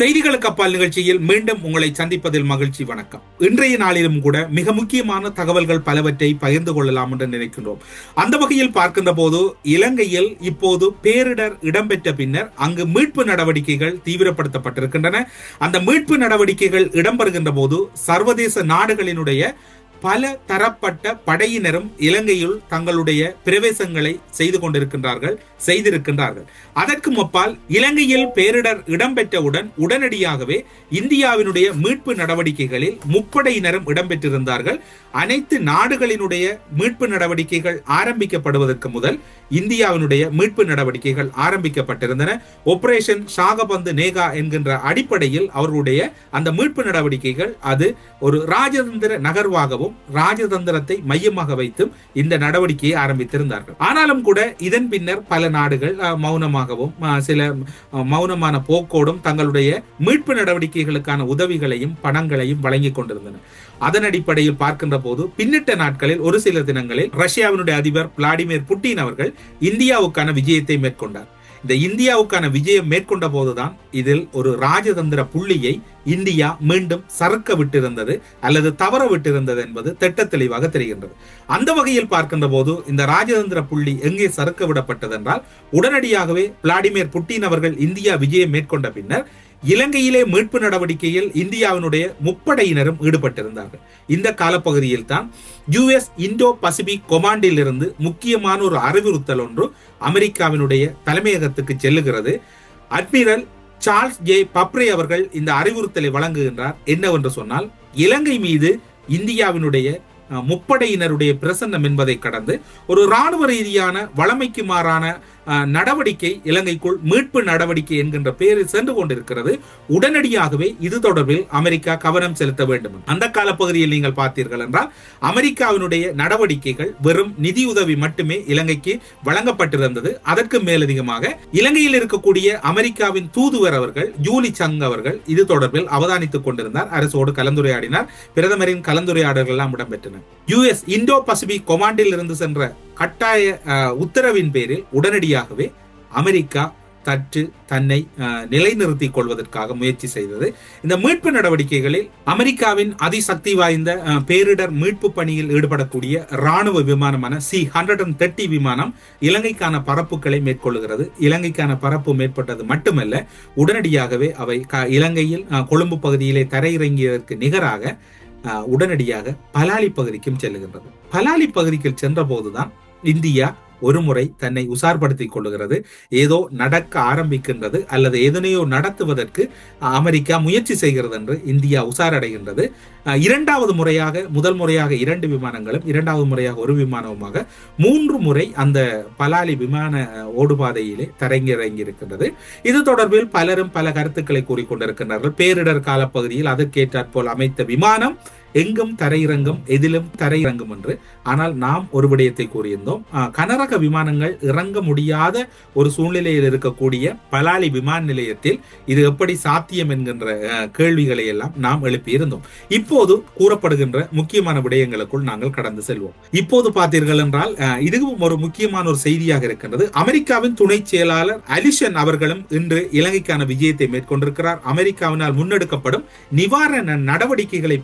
செய்திகளுக்கு அப்பால் நிகழ்ச்சியில் மீண்டும் உங்களை சந்திப்பதில் மகிழ்ச்சி வணக்கம். இன்றைய நாளிலும் கூட மிக முக்கியமான தகவல்கள் பலவற்றை பகிர்ந்து கொள்ளலாம் என்று நினைக்கின்றோம். அந்த வகையில் பார்க்கின்ற போது இலங்கையில் இப்போது பேரிடர் இடம்பெற்ற பின்னர் அங்கு மீட்பு நடவடிக்கைகள் தீவிரப்படுத்தப்பட்டிருக்கின்றன. அந்த மீட்பு நடவடிக்கைகள் இடம்பெறுகின்ற போது சர்வதேச நாடுகளினுடைய பல தரப்பட்ட படையினரும் இலங்கையில் தங்களுடைய பிரவேசங்களை செய்து கொண்டிருக்கின்றார்கள் செய்திருக்கின்றார்கள். அதற்கு முப்பால் இலங்கையில் பேரிடர் இடம்பெற்றவுடன் உடனடியாகவே இந்தியாவினுடைய மீட்பு நடவடிக்கைகளில் முப்படையினரும் இடம்பெற்றிருந்தார்கள். அனைத்து நாடுகளினுடைய மீட்பு நடவடிக்கைகள் ஆரம்பிக்கப்படுவதற்கு முதல் இந்தியாவினுடைய மீட்பு நடவடிக்கைகள் ஆரம்பிக்கப்பட்டிருந்தன. ஆபரேஷன் சாகபந்து நேகா என்கின்ற அடிப்படையில் அவர்களுடைய அந்த மீட்பு நடவடிக்கைகள் அது ஒரு ராஜதந்திர நகர்வாகவும் ராஜதந்திரத்தை மையமாக வைத்தும் இந்த நடவடிக்கையை ஆரம்பித்திருந்தார்கள். ஆனாலும் கூட இதன் பின்னர் பல நாடுகள் மௌனமாக மூலமாகவும் சில மௌனமான போக்கோடும் தங்களுடைய மீட்பு நடவடிக்கைகளுக்கான உதவிகளையும் பணங்களையும் வழங்கி கொண்டிருந்தன. அதன் அடிப்படையில் பார்க்கின்ற போது பின்னிட்ட நாட்களில் ஒரு சில தினங்களில் ரஷ்யாவினுடைய அதிபர் விளாடிமிர் புட்டின் அவர்கள் இந்தியாவுக்கான விஜயத்தை மேற்கொண்டார். இந்த இந்தியாவுக்கான விஜயம் மேற்கொண்ட போதுதான் இதில் ஒரு ராஜதந்திர புள்ளியை இந்தியா மீண்டும் சறுக்க விட்டிருந்தது அல்லது தவற விட்டிருந்தது என்பது திட்ட தெளிவாக தெரிகின்றது. அந்த வகையில் பார்க்கின்ற போது இந்த ராஜதந்திர புள்ளி எங்கே சறுக்க விடப்பட்டது என்றால் உடனடியாகவே விளாடிமிர் புட்டின் அவர்கள் இந்தியா விஜயம் மேற்கொண்ட பின்னர் இலங்கையிலே மீட்பு நடவடிக்கையில் இந்தியாவினுடைய முப்படையினரும் ஈடுபட்டிருந்தார்கள். இந்த காலப்பகுதியில் தான் யுஎஸ் இந்தோ பசிபிக் கொமாண்டில் இருந்து முக்கியமான ஒரு அறிவுறுத்தல் ஒன்று அமெரிக்காவினுடைய தலைமையகத்துக்கு செல்லுகிறது. அட்மிரல் சார்ல்ஸ் ஜே பப்ரே அவர்கள் இந்த அறிவுறுத்தலை வழங்குகின்றார். என்னவென்று சொன்னால் இலங்கை மீது இந்தியாவினுடைய முப்படையினருடைய பிரசன்னம் என்பதை கடந்து ஒரு ராணுவ ரீதியான வளமைக்கு மாறான நடவடிக்கை இலங்கைக்குள் மீட்பு நடவடிக்கை என்கின்ற பெயரில் சென்று கொண்டிருக்கிறது. உடனடியாகவே இது தொடர்பில் அமெரிக்கா கவனம் செலுத்த வேண்டும். அந்த காலப்பகுதியில் நீங்கள் பார்த்தீர்கள் என்றால் அமெரிக்காவினுடைய நடவடிக்கைகள் வெறும் நிதியுதவி மட்டுமே இலங்கைக்கு வழங்கப்பட்டிருந்தது. அதற்கு மேலதிகமாக இலங்கையில் இருக்கக்கூடிய அமெரிக்காவின் தூதுவர் அவர்கள் ஜூலி சங் அவர்கள் இது தொடர்பில் அவதானித்துக் கொண்டிருந்தார். அரசோடு கலந்துரையாடினார். பிரதமரின் கலந்துரையாடல்கள் எல்லாம் இடம்பெற்றன. யுஎஸ் இந்தோ பசிபிக் கொமாண்டில் இருந்து சென்ற கட்டாய உத்தரவின் பேரில் உடனடியாகவே அமெரிக்கா தற்று தன்னை நிலைநிறுத்தி நிலைநிறுத்திக் கொள்வதற்காக முயற்சி செய்தது. இந்த மீட்பு நடவடிக்கைகளில் அமெரிக்காவின் அதிசக்தி வாய்ந்த பேரிடர் மீட்பு பணியில் ஈடுபடக்கூடிய ராணுவ விமானமான சி ஹண்ட்ரட் அண்ட் தேர்ட்டி விமானம் இலங்கைக்கான பரப்புகளை மேற்கொள்கிறது இலங்கைக்கான பரப்பு மேற்பட்டது மட்டுமல்ல உடனடியாகவே அவை க- இலங்கையில் கொழும்பு பகுதியிலே தரையிறங்கியதற்கு நிகராக உடனடியாக பலாலி பகுதிக்கும் செல்லுகின்றது. பலாலி பகுதிக்கு சென்ற போதுதான் இந்தியா ஒரு முறை தன்னை உசார்படுத்திக் கொள்ளுகிறது. ஏதோ நடக்க ஆரம்பிக்கின்றது அல்லது எதனையோ நடத்துவதற்கு அமெரிக்கா முயற்சி செய்கிறது என்று இந்தியா உசாரடைகின்றது. இரண்டாவது முறையாக முதல் முறையாக இரண்டு விமானங்களும் இரண்டாவது முறையாக ஒரு விமானமுமாக மூன்று முறை அந்த பலாலி விமான ஓடுபாதையிலே தரங்கிறங்கி இருக்கின்றது இது தொடர்பில் பலரும் பல கருத்துக்களை கூறிக்கொண்டிருக்கின்றார்கள். பேரிடர் காலப்பகுதியில் அதற்கேற்றாற்போல் அமைத்த விமானம் எங்கும் தரையிறங்கும் எதிலும் தரையிறங்கும் என்று. ஆனால் நாம் ஒரு விடயத்தை கூறியிருந்தோம். கனரக விமானங்கள் இறங்க முடியாத ஒரு சூழ்நிலையில் இருக்கக்கூடிய பலாலி விமான நிலையத்தில் இது எப்படி சாத்தியம் என்கின்ற கேள்விகளை எல்லாம் நாம் எழுப்பியிருந்தோம். இப்போது கூறப்படுகின்ற முக்கியமான விடயங்களுக்குள் நாங்கள் கடந்து செல்வோம். இப்போது பார்த்தீர்கள் என்றால் இதுவும் ஒரு முக்கியமான ஒரு செய்தியாக இருக்கின்றது. அமெரிக்காவின் துணை செயலாளர் அலிஷன் அவர்களும் இன்று இலங்கைக்கான விஜயத்தை மேற்கொண்டிருக்கிறார். அமெரிக்காவினால் முன்னெடுக்கப்படும் நிவாரண நடவடிக்கைகளை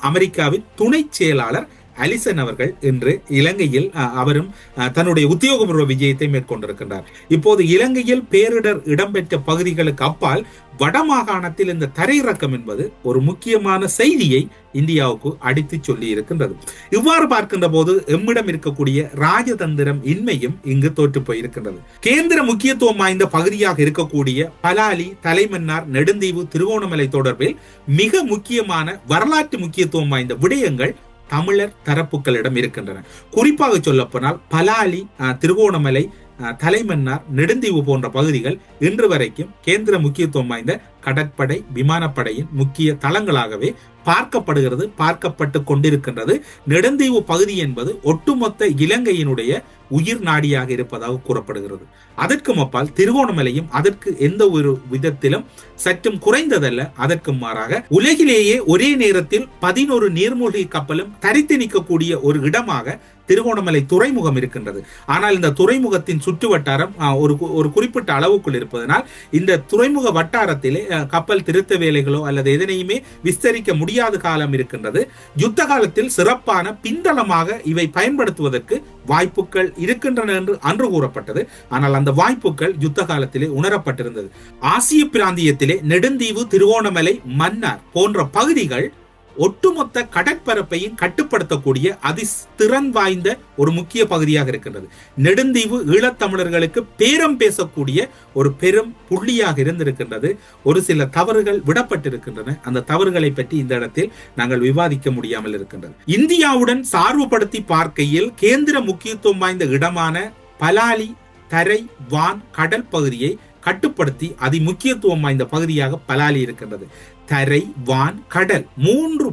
அமெரிக்காவின் துணை செயலாளர் அலிசன் அவர்கள் இன்று இலங்கையில் அவரும் தன்னுடைய உத்தியோகபூர்வ விஜயத்தை மேற்கொண்டிருக்கின்றார். இப்போது இலங்கையில் பேரிடர் இடம்பெற்ற பகுதிகளுக்கு அப்பால் வடமாகாணத்தில் இந்த தரையிறக்கம் என்பது ஒரு முக்கியமான செய்தியை இந்தியாவுக்கு அடித்து சொல்லி இருக்கின்றது இவ்வாறு பார்க்கின்ற போது எம்மிடம் இருக்கக்கூடிய ராஜதந்திரம் இன்மையும் இங்கு தோற்று போயிருக்கின்றது. கேந்திர முக்கியத்துவம் வாய்ந்த பகுதியாக இருக்கக்கூடிய பலாலி தலைமன்னார் நெடுந்தீவு திருகோணமலை தொடர்பில் மிக முக்கியமான வரலாற்று முக்கியத்துவம் வாய்ந்த விடயங்கள் தமிழர் தரப்புகளிடம் இருக்கின்றன. குறிப்பாக சொல்லப்போனால் பலாலி திருகோணமலை தலைமன்னார் நெடுந்தீவு போன்ற பகுதிகள் இன்று வரைக்கும் கேந்திர முக்கியத்துவம் வாய்ந்த கடற்படை விமானப்படையின் முக்கிய தளங்களாகவே பார்க்கப்படுகிறது பார்க்கப்பட்டு கொண்டிருக்கின்றது. நெடுந்தீவு பகுதி என்பது ஒட்டுமொத்த இலங்கையினுடைய உயிர் நாடியாக இருப்பதாக கூறப்படுகிறது. அதற்கும் அப்பால் திருகோணமலையும் அதற்கு எந்த ஒரு விதத்திலும் சற்றும் குறைந்ததல்ல. அதற்கு மாறாக உலகிலேயே ஒரே நேரத்தில் பதினோரு நீர்மூழ்கி கப்பலும் தரித்து நிற்கக்கூடிய ஒரு இடமாக திருகோணமலை துறைமுகம் இருக்கின்றது. ஆனால் இந்த துறைமுகத்தின் சுற்று வட்டாரம் ஒரு ஒரு குறிப்பிட்ட அளவுக்குள் இருப்பதனால் இந்த துறைமுக வட்டாரத்திலே கப்பல் திருத்த வேலைகளோ அல்லது எதனையுமே விஸ்தரிக்க முடியாத காலம் இருக்கின்றது. யுத்த காலத்தில் சிறப்பான பின்தளமாக இவை பயன்படுத்துவதற்கு வாய்ப்புகள் இருக்கின்றன என்று அன்று கூறப்பட்டது. ஆனால் அந்த வாய்ப்புகள் யுத்த காலத்திலே உணரப்பட்டிருந்தது. ஆசிய பிராந்தியத்திலே நெடுந்தீவு திருவோணமலை மன்னார் போன்ற பகுதிகள் ஒட்டுமொத்த கடற்பரப்பையும் கட்டுப்படுத்தக்கூடிய அதிஸ்திறன் வாய்ந்த ஒரு முக்கிய பகுதியாக இருக்கின்றது. நெடுந்தீவு ஈழத்தமிழர்களுக்கு பேரம் பேசக்கூடிய ஒரு பெரும் புள்ளியாக இருந்திருக்கின்றது. ஒரு சில தவறுகள் விடப்பட்டிருக்கின்றன. அந்த தவறுகளை பற்றி இந்த இடத்தில் நாங்கள் விவாதிக்க முடியாமல் இருக்கின்றது. இந்தியாவுடன் சார்புபடுத்தி பார்க்கையில் கேந்திர முக்கியத்துவம் வாய்ந்த இடமான பலாலி தரை வான் கடல் பகுதியை கட்டுப்படுத்தி அதி முக்கியத்துவம் வாய்ந்த பகுதியாக பலாலி இருக்கின்றது. தரை வான் கடல் மூன்று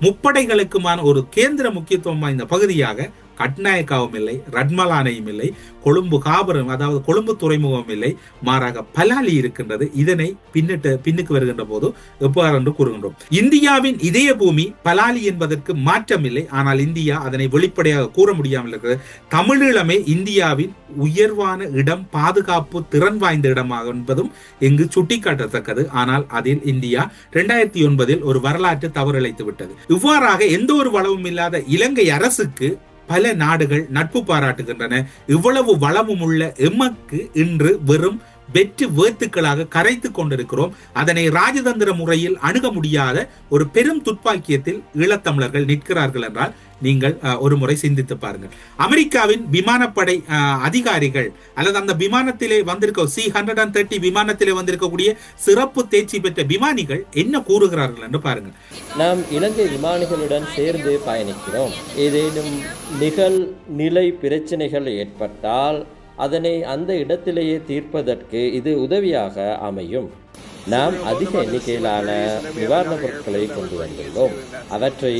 முப்படைகளுக்குமான ஒரு கேந்திர முக்கியத்துவம் வாய்ந்த பகுதியாக கட்நாயக்காவும் இல்லை ரட்மலானையும் இல்லை கொழும்பு காபரம் அதாவது கொழும்பு துறைமுகம் இல்லை மாறாக பலாலி இருக்கின்றது. இதனை பின்னிட்டு பின்னுக்கு வருகின்ற போது எவ்வாறு என்று கூறுகின்றோம். இந்தியாவின் இதய பூமி பலாலி என்பதற்கு மாற்றம் இல்லை. ஆனால் இந்தியா அதனை வெளிப்படையாக கூற முடியாமல் இருக்கிறது. தமிழீழமே இந்தியாவின் உயர்வான இடம் பாதுகாப்பு திறன் வாய்ந்த இடமாக என்பதும் இங்கு சுட்டிக்காட்டத்தக்கது. ஆனால் அதில் இந்தியா இரண்டாயிரத்தி ஒன்பதில் ஒரு வரலாற்று தவறிழைத்து விட்டது இவ்வாறாக எந்த ஒரு வளமும் இல்லாத இலங்கை அரசுக்கு பல நாடுகள் நட்பு பாராட்டுகின்றன. இவ்வளவு வளமும் உள்ள எமக்கு இன்று வெறும் வெற்று வேத்துக்களாக கரைத்துக் கொண்டிருக்கிறோம். அதனை ராஜதந்திர முறையில் அணுக முடியாத ஒரு பெரும் துப்பாக்கியத்தில் ஈழத்தமிழர்கள் நிற்கிறார்கள் என்றால் நீங்கள் அஹ், ஒரு முறை சிந்தித்து பாருங்கள். அமெரிக்காவின் விமானப்படை அஹ், அதிகாரிகள் அல்லது அந்த விமானத்திலே வந்திருக்க சி ஹண்ட்ரட் அண்ட் தேர்ட்டி விமானத்திலே வந்திருக்கக்கூடிய சிறப்பு தேர்ச்சி பெற்ற விமானிகள் என்ன கூறுகிறார்கள் என்று பாருங்கள். நாம் இலங்கை விமானிகளுடன் சேர்ந்து பயணிக்கிறோம். ஏதேனும் நிகழ் நிலை பிரச்சனைகள் ஏற்பட்டால் அதனை அந்த இடத்திலேயே தீர்ப்பதற்கு இது உதவியாக அமையும். நாம் அதிக எண்ணிக்கையிலான நிவாரணப் பொருட்களை கொண்டு வந்துள்ளோம். அவற்றை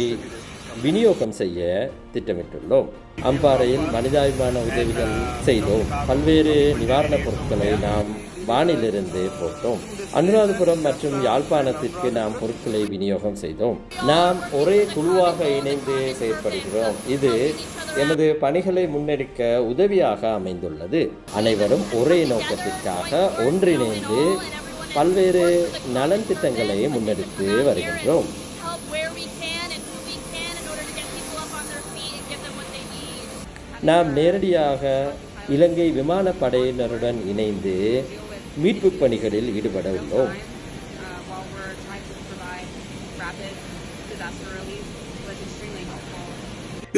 விநியோகம் செய்ய திட்டமிட்டுள்ளோம். அம்பாறையில் மனிதாபிமான உதவிகள் செய்தோம். பல்வேறு நிவாரணப் பொருட்களை நாம் வானிலிருந்து போட்டோம். அனுராதபுரம் மற்றும் யாழ்ப்பாணத்திற்கு நாம் பொருட்களை விநியோகம் செய்தோம். நாம் ஒரே குழுவாக இணைந்து செயற்படுகிறோம். இது எனது பணிகளை முன்னெடுக்க உதவியாக அமைந்துள்ளது. அனைவரும் ஒரே நோக்கத்திற்காக ஒன்றிணைந்து பல்வேறு நலன் திட்டங்களை முன்னெடுத்து வருகின்றோம். நாம் நேரடியாக இலங்கை விமானப்படையினருடன் இணைந்து மீட்பு பணிகளில் ஈடுபட உள்ளோம்.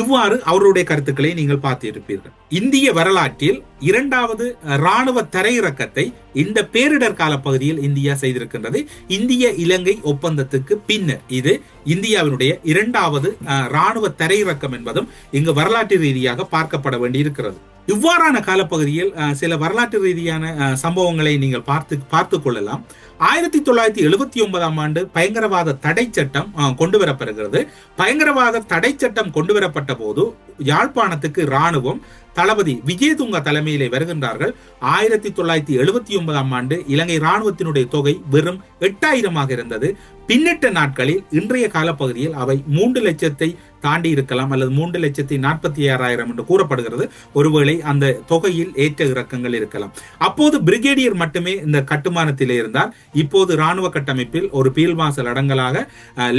இவ்வாறு அவருடைய கருத்துக்களை நீங்கள் பார்த்திருப்பீர்கள். இந்திய வரலாற்றில் இரண்டாவது ராணுவ தரையிறக்கத்தை இந்த பேரிடர் கால பகுதியில் இந்தியா செய்திருக்கின்றது. இந்திய இலங்கை ஒப்பந்தத்துக்கு பின்னர் இது இந்தியாவினுடைய இரண்டாவது அஹ், ராணுவ தரையிறக்கம் என்பதும் இங்கு வரலாற்று ரீதியாக பார்க்கப்பட வேண்டியிருக்கிறது. இவ்வாறான காலப்பகுதியில் சில வரலாற்று ரீதியான சம்பவங்களை நீங்கள் பார்த்து பார்த்து கொள்ளலாம். ஆயிரத்தி தொள்ளாயிரத்தி எழுபத்தி ஒன்பதாம் ஆண்டு பயங்கரவாத தடை சட்டம் அஹ், கொண்டு வரப்படுகிறது பயங்கரவாத தடை சட்டம் கொண்டு வரப்பட்ட போது யாழ்ப்பாணத்துக்கு ராணுவம் தளபதி விஜயதுங்கா தலைமையிலே வருகின்றார்கள். ஆயிரத்தி தொள்ளாயிரத்தி எழுபத்தி ஒன்பதாம் ஆண்டு இலங்கை ராணுவத்தினுடைய தொகை வெறும் எட்டாயிரமாக இருந்தது. பின்னிட்ட நாட்களில் இன்றைய காலப்பகுதியில் அவை மூன்று லட்சத்தை தாண்டி இருக்கலாம் அல்லது மூன்று லட்சத்தி நாற்பத்தி ஆறாயிரம் என்று கூறப்படுகிறது. ஒருவேளை அந்த தொகையில் ஏற்ற இறக்கங்கள் இருக்கலாம். அப்போது பிரிகேடியர் மட்டுமே இந்த கட்டுமானத்தில் இருந்தார். இப்போது ராணுவ கட்டமைப்பில் ஒரு பீல் மாசல் அடங்கலாக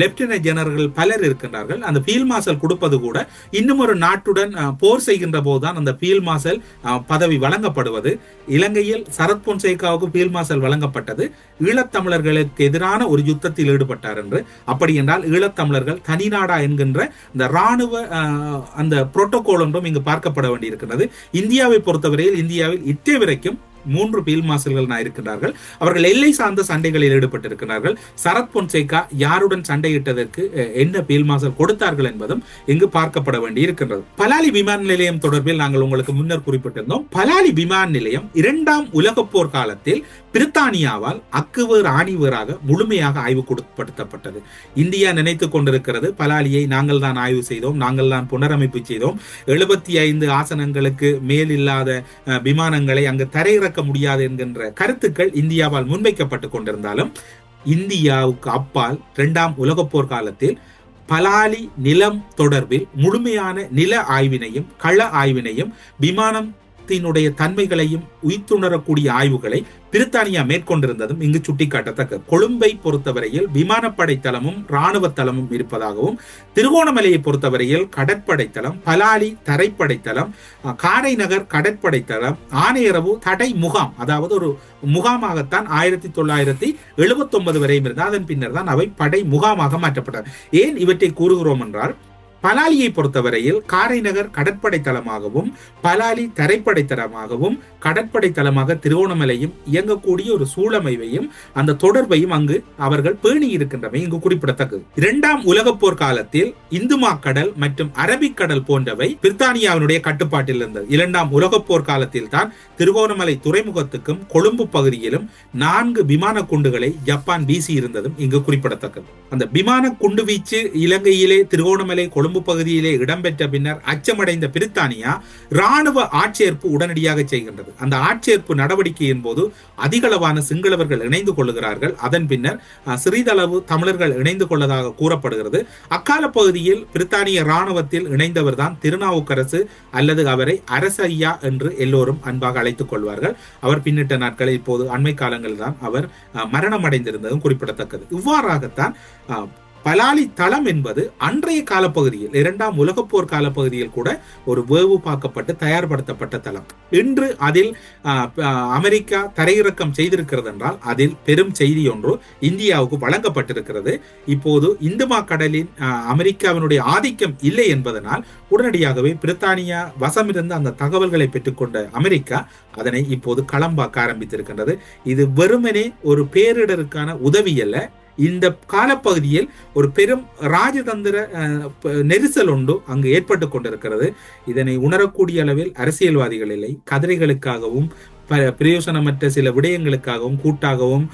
லெப்டினன்ட் ஜெனரல்கள் பலர் இருக்கின்றார்கள். அந்த பீல் மாசல் கொடுப்பது கூட இன்னும் ஒரு நாட்டுடன் போர் செய்கின்ற போதுதான் அந்த பீல் மாசல் பதவி வழங்கப்படுவது. இலங்கையில் சரத் பொன்சேகாவுக்கு பீல் மாசல் வழங்கப்பட்டது. ஈழத்தமிழர்களுக்கு எதிரான ஒரு யுத்தத்தில் ஈடுபட்டார் என்று. அப்படி என்றால் ஈழத்தமிழர்கள் தனிநாடா என்கின்ற இந்த ராணுவ அந்த புரோட்டோகால் ஒன்றும் இங்கு பார்க்கப்பட வேண்டியிருக்கிறது இந்தியாவை பொறுத்தவரையில் இந்தியாவில் இத்தே வரைக்கும் மூன்று பீல் மாசல்கள் இருக்கின்றார்கள். அவர்கள் எல்லை சார்ந்த சண்டைகளில் ஈடுபட்டிருக்கிறார்கள் சரத் பொன்சேகா யாருடன் சண்டையிட்டதற்கு என்ன பீல் மாசல் கொடுத்தார்கள் என்பதும் இங்கு பார்க்கப்பட வேண்டி இருக்கின்றது பலாலி விமான நிலையம் தொடர்பில் நாங்கள் உங்களுக்கு முன்னர் குறிப்பிட்டிருந்தோம். பலாலி விமான நிலையம் இரண்டாம் உலக போர் காலத்தில் பிரித்தானியாவால் அக்குவர் ராணிவராக முழுமையாக ஆய்வுக்குட்படுத்தப்பட்டது இந்தியா நினைத்துக் கொண்டிருக்கிறது பலாலியை நாங்கள் தான் ஆய்வு செய்தோம் நாங்கள் தான் புனரமைப்பு செய்தோம். எழுபத்தி ஐந்து ஆசனங்களுக்கு மேல் இல்லாத விமானங்களை அங்கு தரையிறக்க முடியாது என்கின்ற கருத்துக்கள் இந்தியாவால் முன்வைக்கப்பட்டு கொண்டிருந்தாலும் இந்தியாவுக்கு அப்பால் இரண்டாம் உலகப்போர் காலத்தில் பலாலி நிலம் தொடர்பில் முழுமையான நில ஆய்வினையும் கள ஆய்வினையும் விமானம் ஈழத்தினுடைய தன்மைகளையும் உயிர்த்துணரக்கூடிய ஆய்வுகளை பிரித்தானியா மேற்கொண்டிருந்ததும் இங்கு சுட்டிக்காட்டத்தக்க. கொழும்பை பொறுத்தவரையில் விமானப்படை தளமும் இராணுவ தளமும் இருப்பதாகவும் திருகோணமலையை பொறுத்தவரையில் கடற்படை தளம் பலாலி தரைப்படை தளம் காரைநகர் கடற்படை தளம் ஆனையரவு தடை முகாம் அதாவது ஒரு முகாமாகத்தான் ஆயிரத்தி தொள்ளாயிரத்தி எழுபத்தி ஒன்பது வரையும் இருந்தால் அதன் பின்னர் தான் அவை படை முகாமாக மாற்றப்பட்டது. ஏன் இவற்றை கூறுகிறோம் என்றால் பலாலியை பொறுத்தவரையில் காரைநகர் கடற்படை தளமாகவும் பலாலி தரைப்படை தளமாகவும் கடற்படை தளமாக திருவோணமலையும் இயங்கக்கூடிய ஒரு சூழமைவையும் அந்த தொடர்பையும் அங்கு அவர்கள் பேணி இருக்கின்றமை இங்கு குறிப்பிடத்தக்கது. இரண்டாம் உலகப் போர் காலத்தில் இந்துமா கடல் மற்றும் அரபிக்கடல் போன்றவை பிரித்தானியாவினுடைய கட்டுப்பாட்டில் இருந்தது. இரண்டாம் உலகப் போர் காலத்தில் தான் திருகோணமலை துறைமுகத்துக்கும் கொழும்பு பகுதியிலும் நான்கு விமான குண்டுகளை ஜப்பான் வீசி இருந்ததும் இங்கு குறிப்பிடத்தக்கது. அந்த விமான குண்டு வீச்சு இலங்கையிலே திருகோணமலை கொழும்பு பகுதியிலே இடம்பெற்ற பின்னர் அச்சமடைந்த பிரித்தானியா இராணுவ ஆட்சேர்ப்பு உடனடியாக செய்கின்றது. அந்த ஆட்சேர்ப்பு நடவடிக்கையின் போது அதிகளவான சிங்களவர்கள் இணைந்து கொள்ளுகிறார்கள். அதன் பின்னர் சிறிதளவு தமிழர்கள் இணைந்து கொள்ளதாக கூறப்படுகிறது. அக்கால பகுதியில் பிரித்தானிய இராணுவத்தில் இணைந்தவர் தான் திருநாவுக்கரசு அல்லது அவரை அரசையா என்று எல்லோரும் அன்பாக அழைத்துக் கொள்வார்கள். அவர் பின்னிட்ட நாட்களில் இப்போது அண்மை காலங்களில் தான் அவர் அஹ், குறிப்பிடத்தக்கது. இவ்வாறாகத்தான் பலாலி தளம் என்பது அன்றைய காலப்பகுதியில் இரண்டாம் உலகப் போர் காலப்பகுதியில் கூட ஒரு வேவு பார்க்கப்பட்டு தயார்படுத்தப்பட்ட தளம் இன்று அதில் அமெரிக்கா தரையிறக்கம் செய்திருக்கிறது என்றால் அதில் பெரும் செய்தி ஒன்று இந்தியாவுக்கு வழங்கப்பட்டிருக்கிறது. இப்போது இந்துமா கடலின் அமெரிக்காவினுடைய ஆதிக்கம் இல்லை என்பதனால் உடனடியாகவே பிரித்தானியா வசமிருந்து அந்த தகவல்களை பெற்றுக்கொண்ட அமெரிக்கா அதனை இப்போது களம்பாக்க ஆரம்பித்திருக்கின்றது. இது வெறுமனே ஒரு பேரிடருக்கான உதவி அல்ல இந்த காலப்பகுதியில் ஒரு பெரும் ராஜதந்திர அஹ், நெரிசல் ஒன்று அங்கு ஏற்பட்டு கொண்டிருக்கிறது. இதனை உணரக்கூடிய அளவில் அரசியல்வாதிகள் இல்லை. கதிரைகளுக்காகவும் பிரயோசனமற்ற சில விடயங்களுக்காகவும் கூட்டாகவும்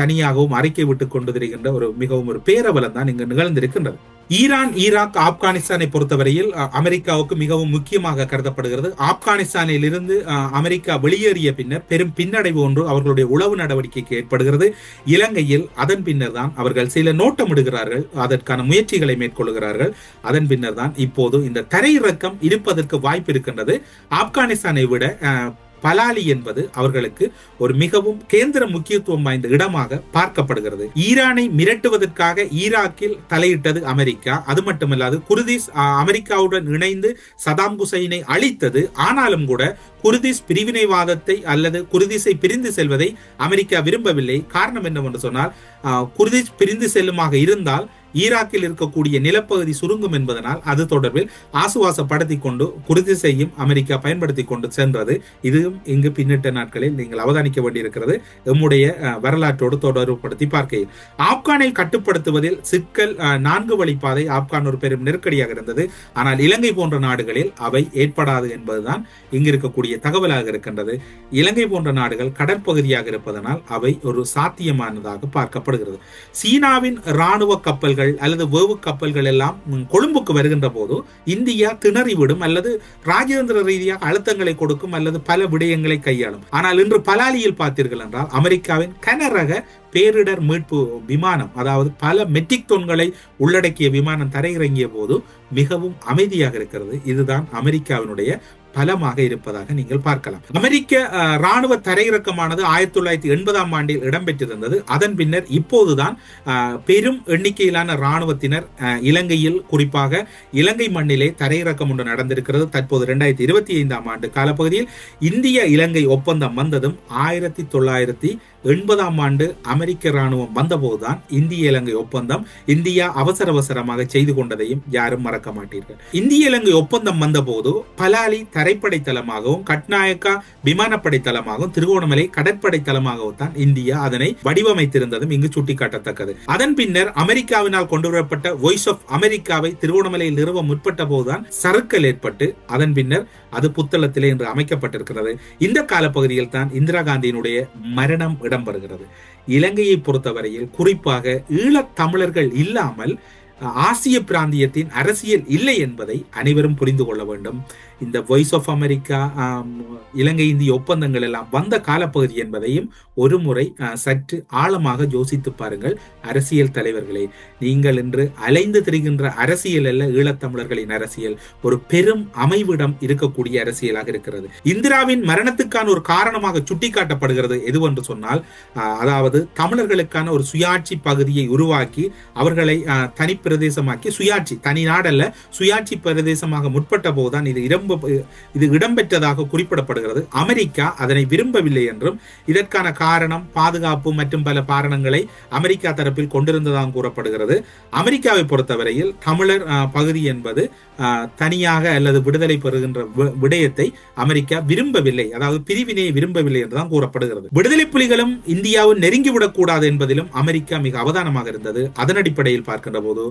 தனியாகவும் அறிக்கை விட்டுக் கொண்டு ஒரு மிகவும் ஒரு பேரபலம் தான் இங்கு நிகழ்ந்திருக்கின்றது. ஈரான் ஈராக் ஆப்கானிஸ்தானை பொறுத்தவரையில் அமெரிக்காவுக்கு மிகவும் முக்கியமாக கருதப்படுகிறது. ஆப்கானிஸ்தானில் இருந்து அமெரிக்கா வெளியேறிய பின்னர் பெரும் பின்னடைவு ஒன்று அவர்களுடைய உளவு நடவடிக்கைக்கு ஏற்படுகிறது. இலங்கையில் அதன் பின்னர் தான் அவர்கள் சில நோட்டமிடுகிறார்கள். அதற்கான முயற்சிகளை மேற்கொள்கிறார்கள். அதன் பின்னர் தான் இப்போது இந்த தரையிறக்கம் இருப்பதற்கு வாய்ப்பு இருக்கின்றது. ஆப்கானிஸ்தானை விட பலாலி என்பது அவர்களுக்கு ஒரு மிகவும் கேந்திர முக்கியத்துவம் வாய்ந்த இடமாக பார்க்கப்படுகிறது. ஈரானை மிரட்டுவதற்காக ஈராக்கில் தலையிட்டது அமெரிக்கா. அது மட்டுமல்லாது குர்திஸ் அமெரிக்காவுடன் இணைந்து சதாம் குசைனை அழித்தது. ஆனாலும் கூட குர்திஸ் பிரிவினைவாதத்தை அல்லது குர்திஸை பிரிந்து செல்வதை அமெரிக்கா விரும்பவில்லை. காரணம் என்னவென்று சொன்னால் அஹ், குர்திஸ் பிரிந்து செல்லுமாக இருந்தால் ஈராக்கில் இருக்கக்கூடிய நிலப்பகுதி சுருங்கும் என்பதனால் அது தொடர்பில் ஆசுவாசப்படுத்தி கொண்டு குர்திஸையும் அமெரிக்கா பயன்படுத்தி கொண்டு சென்றது. இதுவும் இங்கு பின்னிட்ட நாட்களில் நீங்கள் அவதானிக்க வேண்டியிருக்கிறது. எம்முடைய வரலாற்றோடு தொடர்புபடுத்தி பார்க்கையில். ஆப்கானை கட்டுப்படுத்துவதில் சிக்கல் நான்கு நான்கு வழிப்பாதை ஆப்கான் ஒரு பெரும் நெருக்கடியாக இருந்தது. ஆனால் இலங்கை போன்ற நாடுகளில் அவை ஏற்படாது என்பதுதான் இங்கு இருக்கக்கூடிய தகவலாக இருக்கின்றது. இலங்கை போன்ற நாடுகள் கடற்பகுதியாக இருப்பதனால் அவை ஒரு சாத்தியமானதாக பார்க்கப்படுகிறது. சீனாவின் ராணுவ கப்பல்கள் அல்லது வேவு கப்பல்கள் எல்லாம் கொழும்புக்கு வருகின்ற போது இந்தியா திணறிவிடும் அல்லது ராஜதந்திர ரீதியாக அழுத்தங்களை கொடுக்கும் அல்லது பல விடயங்களை கையாளும். ஆனால் இன்று பலாலியில் பார்த்தீர்கள் என்றால் அமெரிக்காவின் கனரக பேரிடர் மீட்பு விமானம் அதாவது பல மெட்ரிக் தொன்களை உள்ளடக்கிய விமானம் தரையிறங்கிய போது மிகவும் அமைதியாக இருக்கிறது. இதுதான் அமெரிக்காவினுடைய பலமாக இருப்பதாக நீங்கள் பார்க்கலாம். அமெரிக்க ராணுவ தரையிறக்கமானது ஆயிரத்தி தொள்ளாயிரத்தி எண்பதாம் ஆண்டில் இடம்பெற்றிருந்தது. அதன் பின்னர் இப்போதுதான் பெரும் எண்ணிக்கையிலான ராணுவத்தினர் அஹ், இலங்கையில் குறிப்பாக இலங்கை மண்ணிலே தரையிறக்கம் ஒன்று நடந்திருக்கிறது. தற்போது இரண்டாயிரத்தி இருபத்தி ஐந்தாம் ஆண்டு காலப்பகுதியில் இந்திய இலங்கை ஒப்பந்தம் வந்ததும் ஆயிரத்தி தொள்ளாயிரத்தி எண்பதாம் ஆண்டு அமெரிக்க ராணுவம் வந்தபோதுதான் இந்திய இலங்கை ஒப்பந்தம் இந்தியா அவசர அவசரமாக செய்து கொண்டதையும் யாரும் மறக்க மாட்டீர்கள். இந்திய இலங்கை ஒப்பந்தம் வந்தபோது பலாலி தரைப்படை தளமாகவும் கட்நாயக்கா விமானப்படை தளமாகவும் திருகோணமலை கடற்படை தளமாகவும் தான் இந்தியா அதனை வடிவமைத்திருந்ததும் இங்கு சுட்டிக்காட்டத்தக்கது. அதன் பின்னர் அமெரிக்காவினால் கொண்டுவரப்பட்ட வாய்ஸ் ஆஃப் அமெரிக்காவை திருகோணமலையில் நிறுவ முற்பட்ட போதுதான் சறுக்கல் ஏற்பட்டு அதன் பின்னர் அது புத்தளத்திலே இன்று அமைக்கப்பட்டிருக்கிறது. இந்த காலப்பகுதியில் தான் இந்திரா காந்தியினுடைய மரணம் இடம்பெறுகிறது. இலங்கையை பொறுத்தவரையில் குறிப்பாக ஈழத் தமிழர்கள் இல்லாமல் ஆசிய பிராந்தியத்தின் அரசியல் இல்லை என்பதை அனைவரும் புரிந்து கொள்ள வேண்டும். இந்த வாய்ஸ் ஆஃப் அமெரிக்கா இலங்கை இந்திய ஒப்பந்தங்கள் எல்லாம் வந்த காலப்பகுதி என்பதையும் ஒரு முறை சற்று ஆழமாக யோசித்து பாருங்கள் அரசியல் தலைவர்களே. நீங்கள் இன்று அலைந்து திரிகின்ற அரசியல் அல்ல ஈழத்தமிழர்களின் அரசியல். ஒரு பெரும் அமைவிடம் இருக்கக்கூடிய அரசியலாக இருக்கிறது. இந்திராவின் மரணத்துக்கான ஒரு காரணமாக சுட்டிக்காட்டப்படுகிறது எதுவென்று சொன்னால் ஆஹ், அதாவது தமிழர்களுக்கான ஒரு சுயாட்சி பகுதியை உருவாக்கி அவர்களை தனி பிரதேசமாக்கி சுயாட்சி தனி நாடல்ல சுயாட்சி பிரதேசமாக முற்பட்ட போதுதான் இது இடம் இது இடம்பெற்றதாக குறிப்பிடப்படுகிறது. அமெரிக்கா அதனை விரும்பவில்லை என்றும் இதற்கான காரணம் பாதுகாப்பு மற்றும் பல காரணங்களை அமெரிக்கா தரப்பில் கொண்டிருந்ததாக கூறப்படுகிறது. அமெரிக்காவை பொறுத்தவரையில் தமிழர் பகுதி என்பது தனியாக அல்லது விடுதலை பெறுகின்ற விடயத்தை அமெரிக்கா விரும்பவில்லை. அதாவது பிரிவினையை விரும்பவில்லை என்றுதான் கூறப்படுகிறது. விடுதலை புலிகளும் இந்தியாவும் நெருங்கிவிடக் கூடாது என்பதிலும் அமெரிக்கா மிக அவதானமாக இருந்தது. அதன் அடிப்படையில் பார்க்கின்ற போது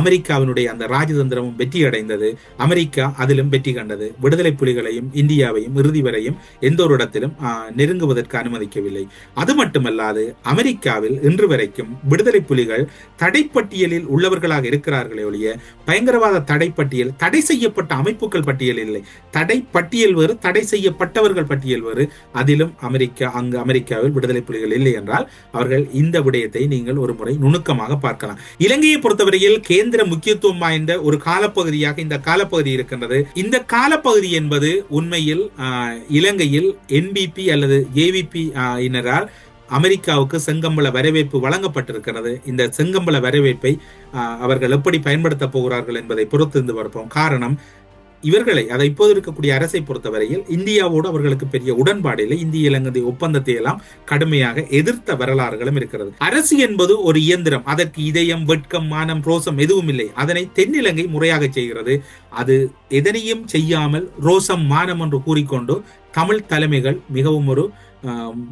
அமெரிக்காவினுடைய அந்த ராஜதந்திரமும் வெற்றி அடைந்தது அமெரிக்கா அதிலும் வெற்றி கண்டது. அல்லது விடுதலை புலிகளையும் இந்தியாவையும் இறுதி வரையும் எந்த ஒரு இடத்திலும் நெருங்குவதற்கு அனுமதிக்கவில்லை. அது மட்டுமல்லாது அமெரிக்காவில் இன்று வரைக்கும் விடுதலை புலிகள் தடைப்பட்டியலில் உள்ளவர்களாக இருக்கிறார்களே ஒழிய பயங்கரவாத தடைப்பட்டியல் தடை செய்யப்பட்ட அமைப்புகள் பட்டியல் இல்லை. தடை பட்டியல் வேறு தடை செய்யப்பட்டவர்கள் பட்டியல் வேறு. அதிலும் அமெரிக்கா அங்கு அமெரிக்காவில் விடுதலை புலிகள் இல்லை என்றால் அவர்கள் இந்த விடயத்தை நீங்கள் ஒரு முறை நுணுக்கமாக பார்க்கலாம். இலங்கையை பொறுத்தவரையில் கேந்திர முக்கியத்துவம் வாய்ந்த ஒரு காலப்பகுதியாக இந்த காலப்பகுதி இருக்கின்றது. இந்த கால காலப்பகுதி என்பது உண்மையில் ஆஹ், இலங்கையில் என்பிபி அல்லது ஏவிபி இனரால் அமெரிக்காவுக்கு செங்கம்பள வரவேற்பு வழங்கப்பட்டிருக்கிறது. இந்த செங்கம்பள வரவேற்பை ஆஹ், அவர்கள் எப்படி பயன்படுத்த போகிறார்கள் என்பதை பொறுத்திருந்து பார்ப்போம். காரணம் இவர்களை அதை இப்போது இருக்கக்கூடிய அரசை பொறுத்தவரையில் இந்தியாவோடு அவர்களுக்கு பெரிய உடன்பாடு இல்லை. இந்திய இலங்கை ஒப்பந்தத்தை எல்லாம் கடுமையாக எதிர்த்த வரலாறுகளும் இருக்கிறது. அரசு என்பது ஒரு இயந்திரம். அதற்கு இதயம் வெட்கம் மானம் ரோசம் எதுவும் இல்லை. அதனை தென்னிலங்கை முறையாக செய்கிறது. அது எதனையும் செய்யாமல் ரோசம் மானம் என்று கூறிக்கொண்டு தமிழ் தலைமைகள் மிகவும் ஒரு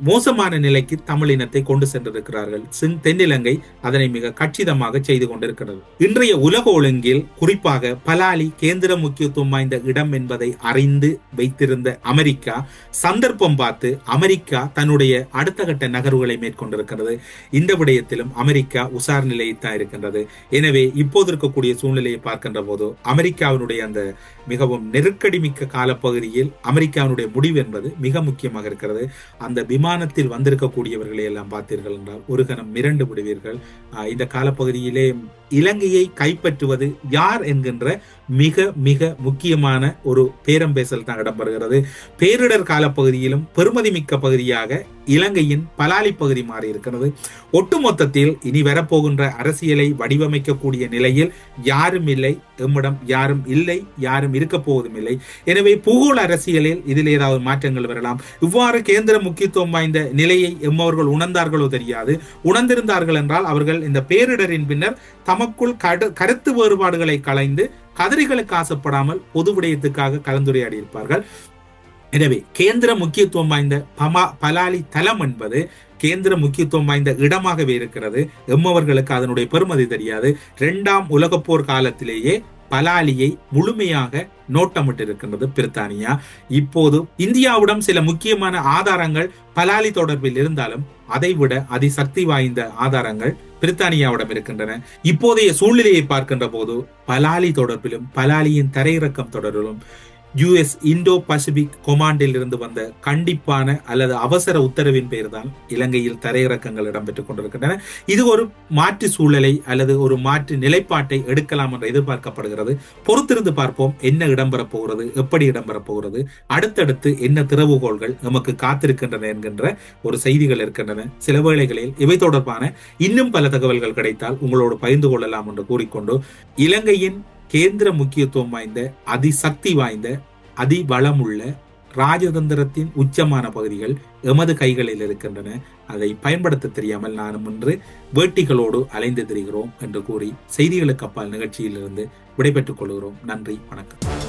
மோசமான நிலைக்கு தமிழ் இனத்தை கொண்டு சென்றிருக்கிறார்கள். சிங் தென்னிலங்கை அதனை மிக கச்சிதமாக செய்து கொண்டிருக்கிறது. இன்றைய உலக ஒழுங்கில் குறிப்பாக பலாலி கேந்திர முக்கியத்துவம் வாய்ந்த இடம் என்பதை அறிந்து வைத்திருந்த அமெரிக்கா சந்தர்ப்பம் பார்த்து அமெரிக்கா தன்னுடைய அடுத்த கட்ட நகர்வுகளை மேற்கொண்டிருக்கிறது. இந்த விடயத்திலும் அமெரிக்கா உசார் நிலையத்தான் இருக்கின்றது. எனவே இப்போது இருக்கக்கூடிய சூழ்நிலையை பார்க்கின்ற போது அமெரிக்காவினுடைய அந்த மிகவும் நெருக்கடி மிக்க காலப்பகுதியில் அமெரிக்காவினுடைய முடிவு என்பது மிக முக்கியமாக இருக்கிறது. அந்த விமானத்தில் வந்திருக்கக்கூடியவர்களை எல்லாம் பார்த்தீர்கள் என்றால் ஒரு கணம் மிரண்டு விடுவீர்கள். இந்த காலப்பகுதியிலே இலங்கையை கைப்பற்றுவது யார் என்கின்ற மிக மிக முக்கியமான ஒரு பேரம்பேசல் தான் இடம்பெறுகிறது. பேரிடர் காலப்பகுதியிலும் பெருமதி மிக்க பகுதியாக இலங்கையின் பலாலி பகுதி மாறி இருக்கிறது ஒட்டுமொத்தத்தில் இனி வரப்போகின்ற அரசியலை வடிவமைக்கக்கூடிய நிலையில் யாரும் இல்லை எம்மிடம் யாரும் இல்லை யாரும் இருக்க போவதும் இல்லை. எனவே பூகோள அரசியலில் இதில் ஏதாவது மாற்றங்கள் வரலாம். இவ்வாறு கேந்திர முக்கியத்துவம் வாய்ந்த நிலையை எம்மவர்கள் உணர்ந்தார்களோ தெரியாது. உணர்ந்திருந்தார்கள் என்றால் அவர்கள் இந்த பேரிடரின் பின்னர் தமக்குள் கடு கருத்து வேறுபாடுகளை களைந்து கதிரிகளுக்கு ஆசைப்படாமல் பொது விடயத்துக்காக கலந்துரையாடி இருப்பார்கள் எனவே கேந்திர முக்கியத்துவம் வாய்ந்த பமா பலாலி தலம் என்பது கேந்திர முக்கியத்துவம் வாய்ந்த இடமாகவே இருக்கிறது. எம்மவர்களுக்கு அதனுடைய பெருமதி தெரியாது. இரண்டாம் உலகப்போர் காலத்திலேயே பலாலியை முழுமையாக நோட்டமிட்டு இருக்கின்றது பிரித்தானியா. இப்போது இந்தியாவுடன் சில முக்கியமான ஆதாரங்கள் பலாலி தொடர்பில் இருந்தாலும் அதைவிட அதிசக்தி வாய்ந்த ஆதாரங்கள் பிரித்தானியாவிடம் இருக்கின்றன. இப்போதைய சூழ்நிலையை பார்க்கின்ற போது பலாலி தொடர்பிலும் பலாலியின் தரையிறக்கம் தொடர்பிலும் யுஎஸ் இந்தோ பசிபிக் கொமாண்டில் இருந்து வந்த கண்டிப்பான அல்லது அவசர உத்தரவின் பெயர்தான் இலங்கையில் தரையிறக்கங்கள் இடம்பெற்றுக் கொண்டிருக்கின்றன. இது ஒரு மாற்று சூழலை அல்லது ஒரு மாற்று நிலைப்பாட்டை எடுக்கலாம் என்று எதிர்பார்க்கப்படுகிறது. பொறுத்திருந்து பார்ப்போம் என்ன இடம்பெறப் போகிறது எப்படி இடம்பெறப் போகிறது. அடுத்தடுத்து என்ன திறவுகோள்கள் நமக்கு காத்திருக்கின்றன என்கின்ற ஒரு செய்திகள் இருக்கின்றன. சில வேளைகளில் இவை தொடர்பான இன்னும் பல தகவல்கள் கிடைத்தால் உங்களோடு பகிர்ந்து கொள்ளலாம் என்று கூறிக்கொண்டு இலங்கையின் கேந்திர முக்கியத்துவம் வாய்ந்த அதிசக்தி வாய்ந்த அதிபலமுள்ள ராஜதந்திரத்தின் உச்சமான பகுதிகள் எமது கைகளில் இருக்கின்றன. அதை பயன்படுத்த தெரியாமல் நானும் இன்று வேட்டிகளோடு அலைந்து திரிகிறோம் என்று கூறி செய்திகளுக்கு அப்பால் நிகழ்ச்சியிலிருந்து விடைபெற்றுக் கொள்கிறோம். நன்றி வணக்கம்.